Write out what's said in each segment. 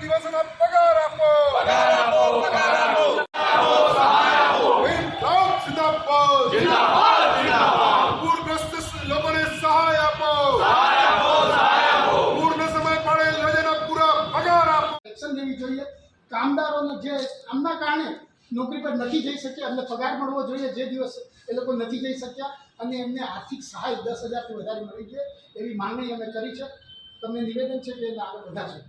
દિવસના પગાર આપો પગાર આપો પગાર આપો આપો સહાય આપો વિધાઉટ જિંદાબાદ જિંદાબાદ જિંદાબાદ પૂરગ્રસ્ત લોકોને સહાય આપો સહાય આપો સહાય આપો પૂર્ણ સમય પાડે યોજના પૂરા પગાર આપો એક્શન લેવી જોઈએ કામદારોને જે આમના કારણે નોકરી પર નથી જઈ શક્યા એમને પગાર મળવો જોઈએ જે દિવસ એ લોકો નથી જઈ શક્યા અને એમને આર્થિક સહાય દસ હજારથી વધારે મળી છે એવી માંગણી અમે કરી છે. તમને નિવેદન છે કે એને આગળ વધારશે?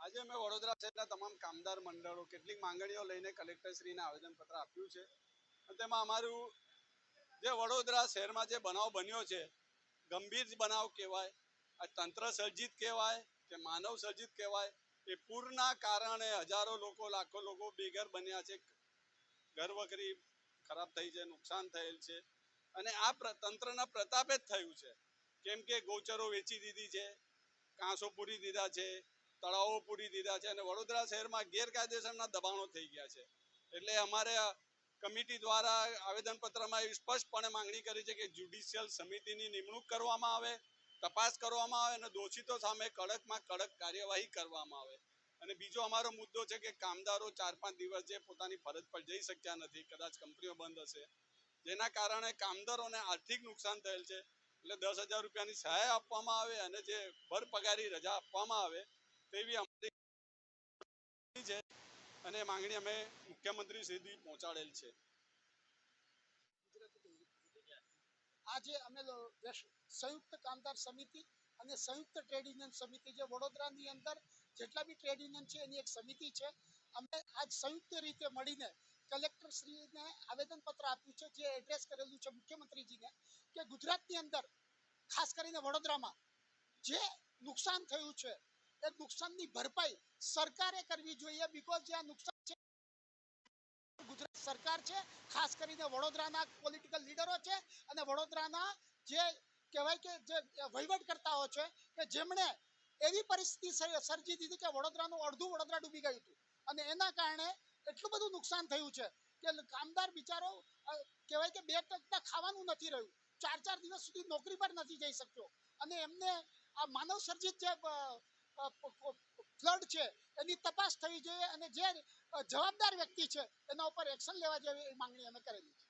આજે અમે વડોદરા શહેરના તમામ કામદાર મંડળો કેટલીક માંગણીઓ લઈને કલેક્ટરશ્રીને આવેદનપત્ર આપ્યું છે. તેમાં અમારું જે વડોદરા શહેરમાં જે બનાવ બન્યો છે, ગંભીર બનાવ કહેવાય તંત્ર સર્જિત કહેવાય કે માનવ સર્જિત કહેવાય, એ પૂરના કારણે હજારો લોકો, લાખો લોકો બેઘર બન્યા છે. ઘર વખરી ખરાબ થઈ છે, નુકસાન થયેલ છે. અને આ તંત્રના પ્રતાપે જ થયું છે. કેમ કે ગૌચરો વેચી દીધી છે, કાંસો પૂરી દીધા છે, તળાવો પૂરી દીધા છે અને વડોદરા શહેરમાં ગેરકાયદેસરના દબાણો થઈ ગયા છે. એટલે અમારે કમિટી દ્વારા આવેદનપત્રમાં એવી સ્પષ્ટપણે માંગણી કરી છે કે જ્યુડિશિયલ સમિતિની નિમણૂક કરવામાં આવે, તપાસ કરવામાં આવે અને દોષિતો સામે કડકમાં કડક કાર્યવાહી કરવામાં આવે. અને બીજો અમારો મુદ્દો છે કે કામદારો ચાર પાંચ દિવસ જે પોતાની ફરજ પર જઈ શક્યા નથી, કદાચ કંપનીઓ બંધ હશે. જેના કારણે કામદારોને આર્થિક નુકસાન થયેલ છે એટલે દસ હજાર રૂપિયાની સહાય આપવામાં આવે અને જે ભર પગારી રજા આપવામાં આવે તેવી અમારી છે અને માંગણી અમે મુખ્યમંત્રી સુધી પહોંચાડેલ છે. આજે અમે સંયુક્ત કામદાર સમિતિ અને સંયુક્ત ટ્રેડ યુનિયન સમિતિ જે વડોદરાની અંદર જેટલા બી ટ્રેડ યુનિયન છે એની એક સમિતિ છે. અમે આજ સંયુક્ત રીતે મળીને કલેક્ટર શ્રીને આવેદનપત્ર આપ્યું છે, જે એડ્રેસ કરેલું છે મુખ્યમંત્રીજીને, કે ગુજરાતની અંદર, ખાસ કરીને વડોદરામાં, જે નુકસાન થયું છે, એ નુકસાનની ભરપાઈ સરકારે કરવી જોઈએ બીકોઝ જે આ નુકસાન છે, ગુજરાત સરકાર છે, ખાસ કરીને વડોદરાના પોલિટિકલ લીડરો છે, અને વડોદરાના જે કહેવાય કે જે વહીવટકર્તાઓ છે, કે જેમણે એવી પરિસ્થિતિ સર્જી દીધી કે વડોદરાનું અડધું વડોદરા ડૂબી ગયું હતું. અને એના કારણે એટલું બધું નુકસાન થયું છે કે કામદાર બિચારો કહેવાય કે બે ટકતા ખાવાનું નથી રહ્યું. ચાર ચાર દિવસ સુધી નોકરી પર નથી જઈ શક્યો. અને એમને આ માનવ સર્જિત જે ફ્લડ છે, એની તપાસ થવી જોઈએ અને જે જવાબદાર વ્યક્તિ છે, એના ઉપર એક્શન લેવા જેવી માંગણી અમે કરેલી છે.